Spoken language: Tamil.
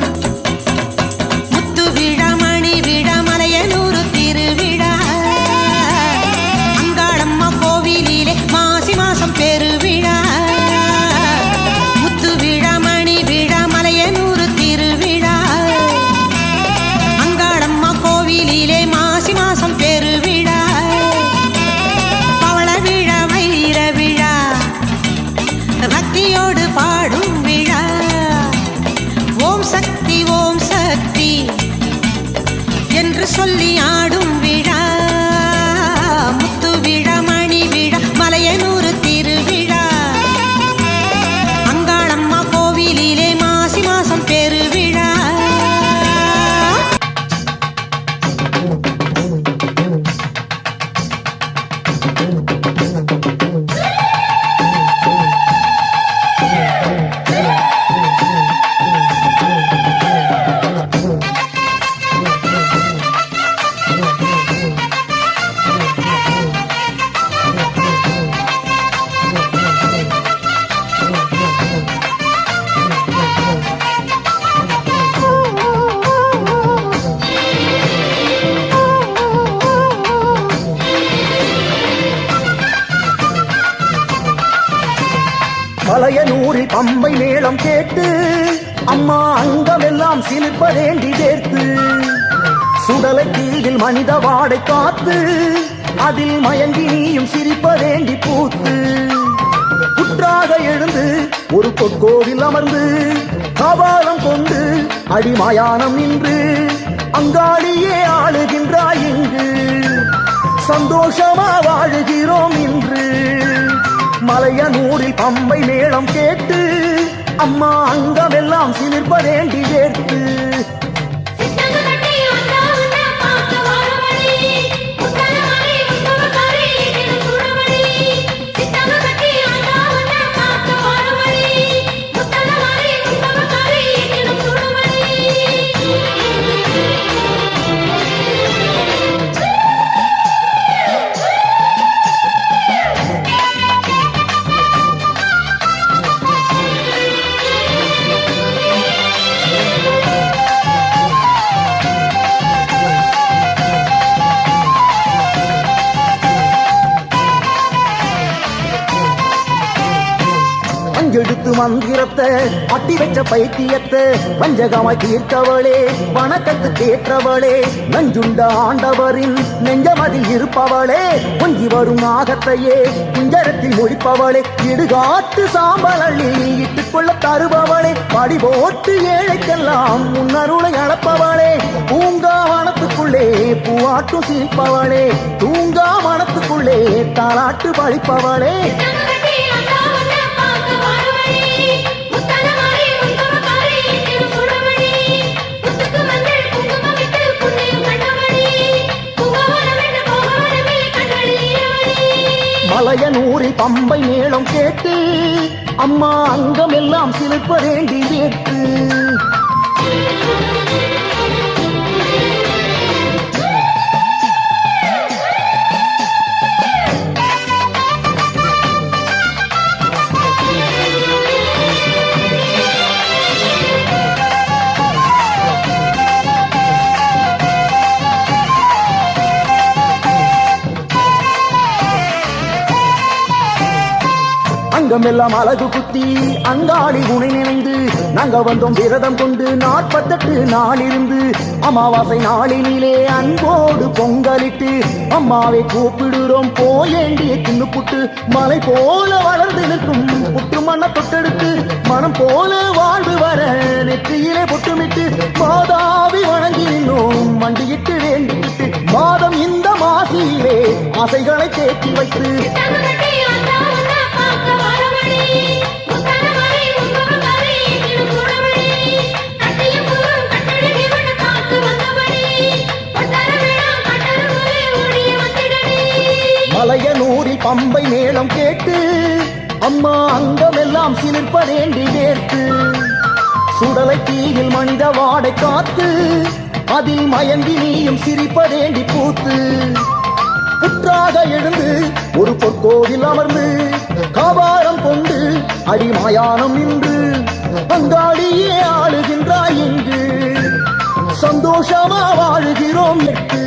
Thank you. உறையனூரில் பம்பை மேளம் கேட்டு அம்மா அங்கமெல்லாம் சிலிர்ப்பதேண்டி சேர்த்து சுடலை கீழில் மனித வாடை காத்து அதில் மயங்கி நீயும் சிரிப்பதேண்டி பூத்து. குற்றாக எழுந்து ஒரு பொற்கோவில் அமர்ந்து கபாலம் கொண்டு அடிமயானம் நின்று அங்காளியே ஆளுகின்றாய் இங்கு. சந்தோஷமா வாழுகிறோம் இன்று. மலையனூரில் பம்பை மேளம் கேட்டு அம்மா அங்கமெல்லாம் சிலிர்ப்பதேண்டி வேர்த்து தந்திரத்தை அட்டி வச்ச பைத்தியத்தை வஞ்சகமாய் தீர்த்தவளே வணக்கத்து கேற்றவளே நஞ்சுண்ட ஆண்டவரின் நெஞ்சமதில் இருப்பவளே பொங்கி வரும் நாகத்தையே குஞ்சரத்தில் முடிப்பவளே இடுகாட்டு சாம்பல் இட்டுக் கொள்ள தருபவளே படி போட்டு ஏழைக்கெல்லாம் முன்னருளை அளப்பவளே பூங்கா மனத்துக்குள்ளே பூவாட்டும் சிரிப்பவளே தூங்கா மனத்துக்குள்ளே தாளாட்டு பழிப்பவளே. மலையனூரில் பம்பை மேளம் கேட்டு அம்மா அங்கமெல்லாம் சிலிர்ப்பதேண்டி வேட்டு அங்கமெல்லாம் அழகு குத்தி அங்காளி உனை நினைந்து நாங்க வந்தோம் விரதம் கொண்டு நாற்பத்தெட்டு நாளிருந்து. அமாவாசை நாளினிலே அன்போடு பொங்கலிட்டு அம்மாவை கூப்பிடுறோம் போயேண்டிய தின்னு புட்டு மலை போல வளர்ந்து நிற்கும். புட்டு மண்ண தொட்டெடுத்து மனம் போல வாழ்வு வர நெற்றியிலே பொட்டுமிட்டு மாதாவி வணங்கி நின்னோம். மண்டியிட்டு வேண்டிக்கிட்டு மாதம் இந்த மாசியிலே ஆசைகளை தேக்கி வைத்து மலையனூரில் பம்பை மேளம் கேட்டு அம்மா அங்கமெல்லாம் சிலிர்ப்பதேண்டி வேர்த்து சுடலை தீவில் மனித வாடை காத்து அதில் மயங்கி நீயும் சிரிப்பதேண்டி பூத்து. புற்றாக எழுந்து ஒரு பொற்கோவில் அமர்ந்து காபாரம் கொண்டு அடிமயானம் நின்று அங்காடியே ஆளுகின்றாய் இங்கு. சந்தோஷமா வாழுகிறோம் எட்டு